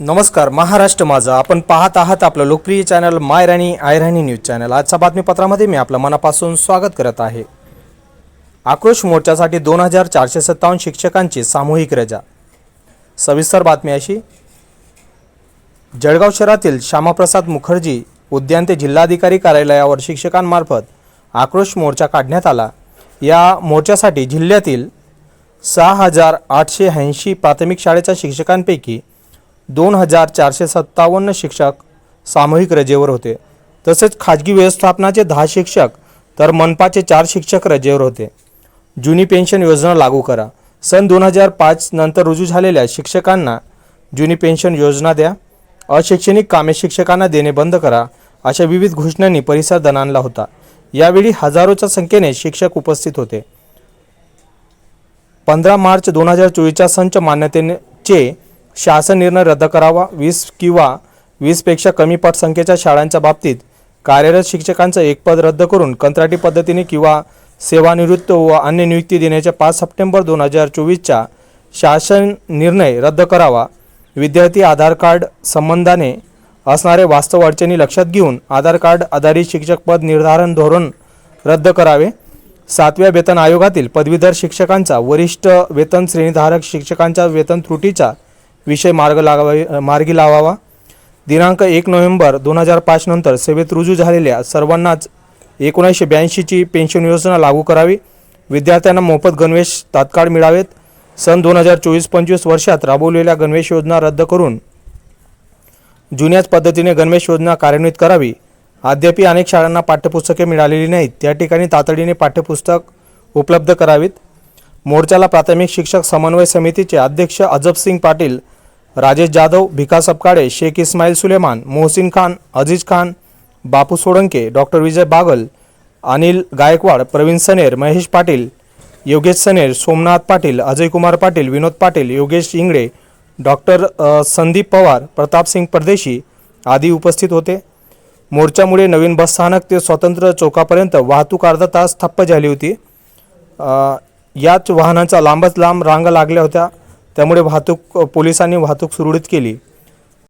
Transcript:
नमस्कार महाराष्ट्र माझा. आपण पाहत आहात आपलं लोकप्रिय channel my Rani news channel. आजच्या बातमीपत्रामध्ये मी आपलं मनापासून स्वागत करत आहे. आक्रोश मोर्चासाठी दोन हजार चारशे सत्तावन्न शिक्षकांची सामूहिक रजा. सविस्तर बातमी अशी. जळगाव शहरातील श्यामाप्रसाद मुखर्जी उद्यान ते जिल्हाधिकारी कार्यालयावर शिक्षकांमार्फत आक्रोश मोर्चा काढण्यात आला. या मोर्चासाठी जिल्ह्यातील सहा हजार आठशे ऐंशी प्राथमिक शाळेच्या शिक्षकांपैकी दोन हजार चारशे सत्तावन्न शिक्षक सामूहिक रजेवर होते. तसेच खाजगी व्यवस्थापनाचे दहा शिक्षक तर मनपाचे चार शिक्षक रजेवर होते. जुनी पेन्शन योजना लागू करा. सन दोन हजार पाच नंतर रुजू झालेल्या शिक्षकांना जुनी पेन्शन योजना द्या. अशैक्षणिक कामे शिक्षकांना देणे बंद करा. अशा विविध घोषणांनी परिसर दणाणला होता. यावेळी हजारोच्या संख्येने शिक्षक उपस्थित होते. पंधरा मार्च दोन हजार चोवीसच्या संच मान्यतेचे शासन निर्णय रद्द करावा. वीस किंवा वीसपेक्षा कमी पटसंख्येच्या शाळांच्या बाबतीत कार्यरत शिक्षकांचं एक पद रद्द करून कंत्राटी पद्धतीने किंवा सेवानिवृत्त व अन्य नियुक्ती देण्याच्या पाच सप्टेंबर दोन हजार चोवीसच्या शासन निर्णय रद्द करावा. विद्यार्थी आधार कार्ड संबंधाने असणारे वास्तव अडचणी लक्षात घेऊन आधार कार्ड आधारित शिक्षक पद निर्धारण धोरण रद्द करावे. सातव्या वेतन आयोगातील पदवीधर शिक्षकांचा वरिष्ठ वेतन श्रेणीधारक शिक्षकांच्या वेतन त्रुटीचा विषय मार्ग लागावा मार्गी लावावा. दिनांक एक नोव्हेंबर दोन हजार पाच नंतर सेवेत रुजू झालेल्या सर्वांनाच एकोणीसशे ब्याऐंशीची पेन्शन योजना लागू करावी. विद्यार्थ्यांना मोफत गणवेश तात्काळ मिळावेत. सन दोन हजार चोवीस पंचवीस वर्षात राबवलेल्या गणवेश योजना रद्द करून जुन्याच पद्धतीने गणवेश योजना कार्यान्वित करावी. अद्यापही अनेक शाळांना पाठ्यपुस्तके मिळालेली नाहीत. त्या ठिकाणी तातडीने पाठ्यपुस्तक उपलब्ध करावीत. मोर्चाला प्राथमिक शिक्षक समन्वय समितीचे अध्यक्ष अजबसिंग पाटील राजेश जाधव भिका सपकाळे शेख इस्माईल सुलेमान मोहसिन खान अजीज खान बापू सोळंके डॉक्टर विजय बागल अनिल गायकवाड प्रवीण सनेर महेश पाटील योगेश सनेर सोमनाथ पाटील अजय कुमार पाटील विनोद पाटील योगेश इंगळे डॉक्टर संदीप पवार प्रतापसिंग परदेशी आदी उपस्थित होते. मोर्चामुळे नवीन बसस्थानक ते स्वतंत्र चौकापर्यंत वाहतूक अर्धा तास ठप्प झाली होती. याच वाहनांचा लांबच लांब रांगा लागल्या होत्या. त्यामुळे वाहतूक पोलिसांनी वाहतूक सुरळीत केली.